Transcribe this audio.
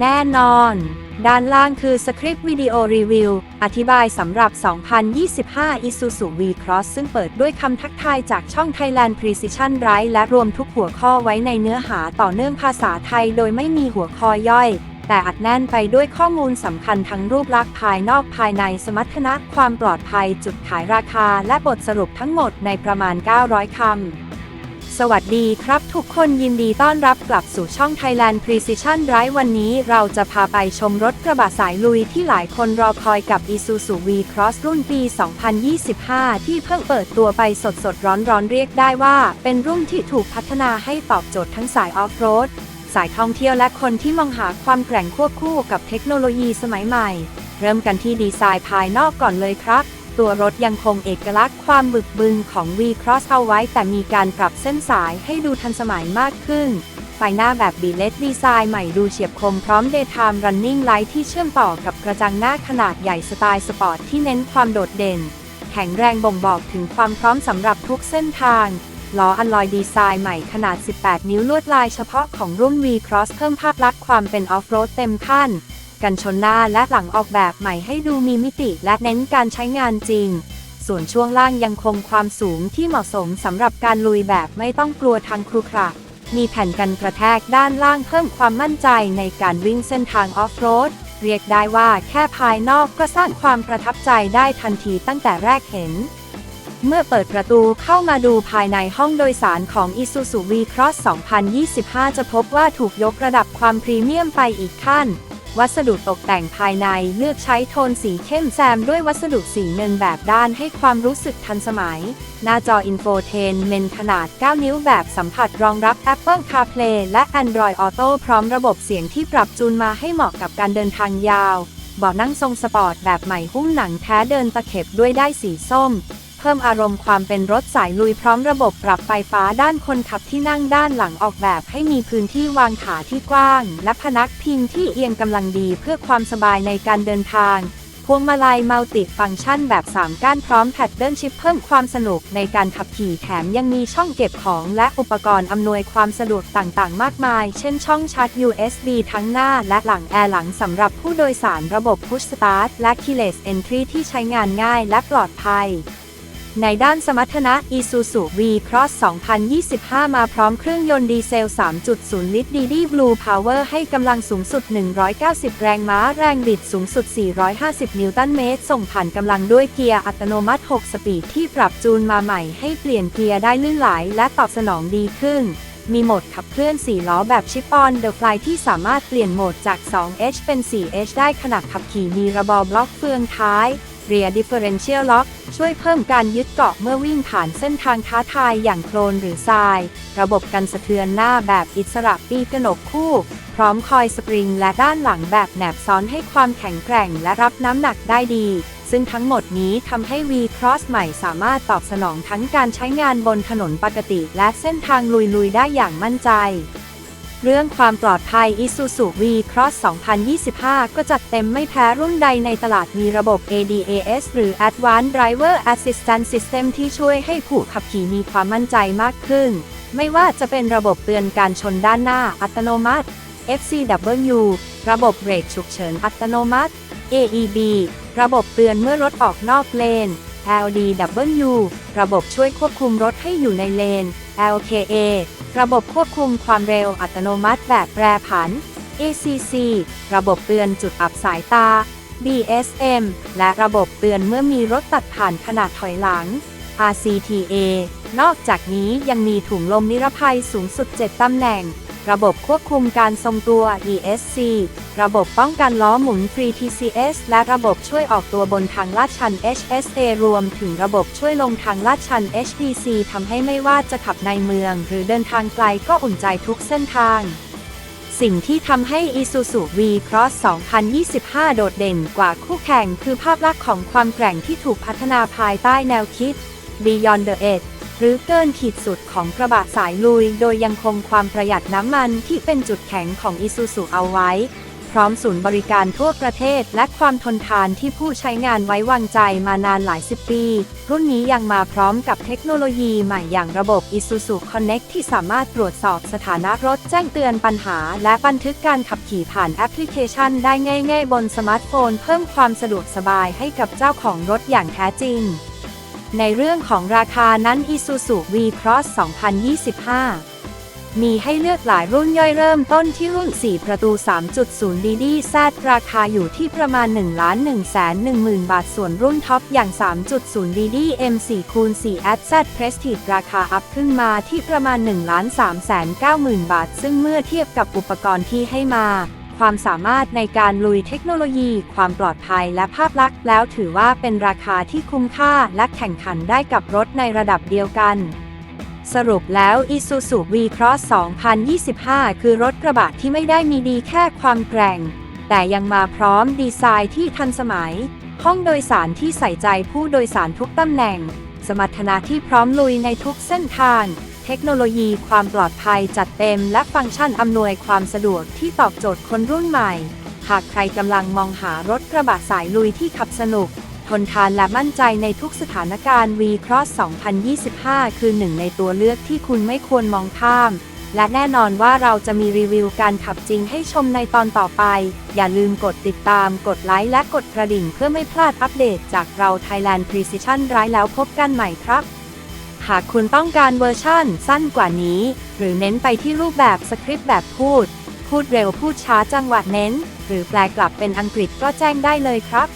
แน่นอน ด้านล่างคือสคริปต์วิดีโอรีวิว อธิบายสำหรับ 2025 Isuzu V-Cross ซึ่งเปิดด้วยคำทักทายจากช่อง Thailand Precision Ride และรวมทุกหัวข้อไว้ในเนื้อหาต่อเนื่องภาษาไทยโดยไม่มีหัวข้อย่อย แต่อัดแน่นไปด้วยข้อมูลสำคัญทั้งรูปลักษณ์ภายนอกภายในสมรรถนะความปลอดภัยจุดขายราคาและบทสรุปทั้งหมดในประมาณ 900 คำ สวัสดีครับทุกคนยินดีต้อนรับกลับสู่ช่อง Thailand Precision Drive วันนี้เราจะพาไปชมรถกระบะสายลุยที่หลายคนรอคอยกับ Isuzu V-Cross รุ่นปี 2025 ที่เพิ่งเปิดตัวไปสดสดร้อนร้อนๆเรียกได้ว่า เป็นรุ่นที่ถูกพัฒนาให้ตอบโจทย์ทั้งสายออฟโรด สายท่องเที่ยวและคนที่มองหาความแกร่งควบคู่กับเทคโนโลยีสมัยใหม่ เริ่มกันที่ดีไซน์ภายนอกก่อนเลยครับ ตัวรถยังคงเอกลักษณ์ความบึกบึนของ V-Cross เอาไว้ แต่มีการปรับเส้นสายให้ดูทันสมัยมากขึ้น ไฟหน้าแบบบีเลดดีไซน์ใหม่ดูเฉียบคมพร้อม Daytime Running Light ที่เชื่อมต่อกับกระจังหน้าขนาดใหญ่สไตล์สปอร์ตที่เน้นความโดดเด่น แข็งแรงบ่งบอกถึงความพร้อมสำหรับทุกเส้นทางล้ออัลลอยดีไซน์ใหม่ขนาด 18 นิ้วลวดลายเฉพาะของรุ่น V-Cross เพิ่มภาพลักษณ์ความเป็นออฟโรดเต็มขั้น กันชนหน้าและหลังออกแบบใหม่ให้ดูมีมิติและเน้นการใช้งานจริง ส่วนช่วงล่างยังคงความสูงที่เหมาะสมสำหรับการลุยแบบไม่ต้องกลัวทางครุขระมีแผ่นกันกระแทกด้านล่างเพิ่มความมั่นใจในการวิ่งเส้นทางออฟโรด เรียกได้ว่าแค่ภายนอกก็สร้างความประทับใจได้ทันทีตั้งแต่แรกเห็น เมื่อเปิดประตูเข้ามาดูภายในห้องโดยสารของ Isuzu V-Cross 2025 จะพบว่าถูกยกระดับความพรีเมียมไปอีกขั้น วัสดุตกแต่งภายในเลือกใช้โทนสีเข้มแซมด้วยวัสดุสีเงินแบบด้านให้ความรู้สึกทันสมัย หน้าจออินโฟเทนเมนขนาด 9 นิ้วแบบสัมผัสรองรับ Apple CarPlay และ Android Auto พร้อมระบบเสียงที่ปรับจูนมาให้เหมาะกับการเดินทางยาวเบาะนั่งทรงสปอร์ตแบบใหม่หุ้มหนังแท้เดินตะเข็บด้วยได้สีส้ม เพิ่มอารมณ์ความเป็นรถสายลุยพร้อมระบบปรับไฟฟ้าด้านคนขับที่นั่งด้านหลังออกแบบให้มีพื้นที่วางขาที่กว้าง และพนักพิงที่เอียงกำลังดีเพื่อความสบายในการเดินทาง พวงมาลัยมัลติฟังก์ชันแบบ 3 ก้านพร้อมแพดเดิลชิปเพิ่มความสนุกในการขับขี่แถมยังมีช่องเก็บของและอุปกรณ์อำนวยความสะดวกต่างๆ มากมาย เช่นช่องชาร์จ USB ทั้งหน้าและหลังแอร์หลังสำหรับผู้โดยสารระบบ Push Start และ Keyless Entry ที่ใช้งานง่ายและปลอดภัย ในด้านสมรรถนะ Isuzu V-Cross 2025 มาพร้อมเครื่องยนต์ดีเซล 3.0 ลิตร DD Blue Power ให้กำลังสูงสุด 190 แรงม้าแรงบิดสูงสุด 450 นิวตันเมตร ส่งผ่านกำลังด้วยเกียร์อัตโนมัติ 6 สปีดที่ปรับจูนมาใหม่ให้เปลี่ยนเกียร์ได้ลื่นไหลและตอบสนองดีขึ้นมีโหมดขับเคลื่อน 4 ล้อแบบชิปออนเดอะฟลายที่สามารถเปลี่ยนโหมดจาก 2H เป็น 4H ได้ขณะขับขี่มีระบอบล็อกเฟืองท้าย Rear Differential Lock ช่วยเพิ่มการยึดเกาะเมื่อวิ่งผ่านเส้นทางท้าทายอย่างโคลนหรือทราย ระบบกันสะเทือนหน้าแบบอิสระปีกระหนกคู่ พร้อมคอยสปริงและด้านหลังแบบแหนบซ้อนให้ความแข็งแกร่งและรับน้ำหนักได้ดี ซึ่งทั้งหมดนี้ทำให้ V-Cross ใหม่สามารถตอบสนองทั้งการใช้งานบนถนนปกติ และเส้นทางลุยๆได้อย่างมั่นใจ เรื่องความปลอดภัย Isuzu V-Cross 2025 ก็จัดเต็มไม่แพ้รุ่นใดในตลาดมีระบบ ADAS หรือ Advanced Driver Assistance System ที่ช่วยให้ผู้ขับขี่มีความมั่นใจมากขึ้น ไม่ว่าจะเป็นระบบเตือนการชนด้านหน้าอัตโนมัติ FCW ระบบเบรกฉุกเฉินอัตโนมัติ AEB ระบบเตือนเมื่อรถออกนอกเลน LDW ระบบช่วยควบคุมรถให้อยู่ในเลน LKA ระบบควบคุมความเร็วอัตโนมัติแบบแปรผัน ACC ระบบเตือนจุดอับสายตา BSM และระบบเตือนเมื่อมีรถตัดผ่านขนาดถอยหลัง RCTA นอกจากนี้ยังมีถุงลมนิรภัยสูงสุด 7 ตำแหน่ง ระบบควบคุมการทรงตัว ESC ระบบป้องกันล้อหมุน Free TCS และระบบช่วยออกตัวบนทางลาดชัน HSA รวมถึงระบบช่วยลงทางลาดชัน HPC ทำให้ไม่ว่าจะขับในเมือง หรือเดินทางไกลก็อุ่นใจทุกเส้นทาง สิ่งที่ทำให้ Isuzu V-Cross 2025 โดดเด่นกว่าคู่แข่ง คือภาพลักษณ์ของความแกร่งที่ถูกพัฒนาภายใต้แนวคิด Beyond the Edge หรือเกินขีดสุดของกระบะสายลุย โดยยังคงความประหยัดน้ำมันที่เป็นจุดแข็งของ Isuzu เอาไว้พพร้อมศูนย์บริการทั่วประเทศ และความทนทานที่ผู้ใช้งานไว้วางใจมานานหลายสิบปี รุ่นนี้ยังมาพร้อมกับเทคโนโลยีใหม่อย่างระบบ Isuzu Connect ที่สามารถตรวจสอบสถานะรถแจ้งเตือนปัญหา และบันทึกการขับขี่ผ่านแอปพลิเคชัน ได้ง่าย ๆ บนสมาร์ทโฟน เพิ่มความสะดวกสบายให้กับเจ้าของรถอย่างแท้จริง ในเรื่องของราคานั้น Isuzu V-Cross 2025 มีให้เลือกหลายรุ่นย่อยเริ่มต้นที่รุ่น 4 ประตู 3.0 DD Z ราคาอยู่ที่ประมาณ 1 1 1 0 0 0 0 บาท ส่วนรุ่นท็อปอย่าง 3.0 DD M4 คูณ4 Z Prestige ราคาอัพขึ้นมาที่ประมาณ 1 3 9 0 0 0 0 บาท ซึ่งเมื่อเทียบกับอุปกรณ์ที่ให้มา ความสามารถในการลุยเทคโนโลยี ความปลอดภัยและภาพลักษณ์ แล้วถือว่าเป็นราคาที่คุ้มค่าและแข่งขันได้กับรถในระดับเดียวกันสรุปแล้ว Isuzu V-Cross 2025 คือรถกระบะที่ไม่ได้มีดีแค่ความแกร่ง แต่ยังมาพร้อมดีไซน์ที่ทันสมัย ห้องโดยสารที่ใส่ใจผู้โดยสารทุกตำแหน่ง สมรรถนะที่พร้อมลุยในทุกเส้นทาง เทคโนโลยีความปลอดภัยจัดเต็ม และฟังก์ชันอำนวยความสะดวกที่ตอบโจทย์คนรุ่นใหม่ หากใครกำลังมองหารถกระบะสายลุยที่ขับสนุก ทนทานและมั่นใจในทุกสถานการณ์ V-Cross 2025 คือหนึ่งในตัวเลือกที่คุณไม่ควรมองข้ามและแน่นอนว่าเราจะมีรีวิวการขับจริงให้ชมในตอนต่อไป อย่าลืมกดติดตาม กดไลค์ และกดกระดิ่งเพื่อไม่พลาดอัปเดตจากเรา Thailand Precision ร้ายแล้วพบกันใหม่ครับ หากคุณต้องการเวอร์ชั่นสั้นกว่านี้ หรือเน้นไปที่รูปแบบสคริปต์แบบพูด พูดเร็วพูดช้าจังหวะเน้น หรือแปลกลับเป็นอังกฤษก็แจ้งได้เลยครับ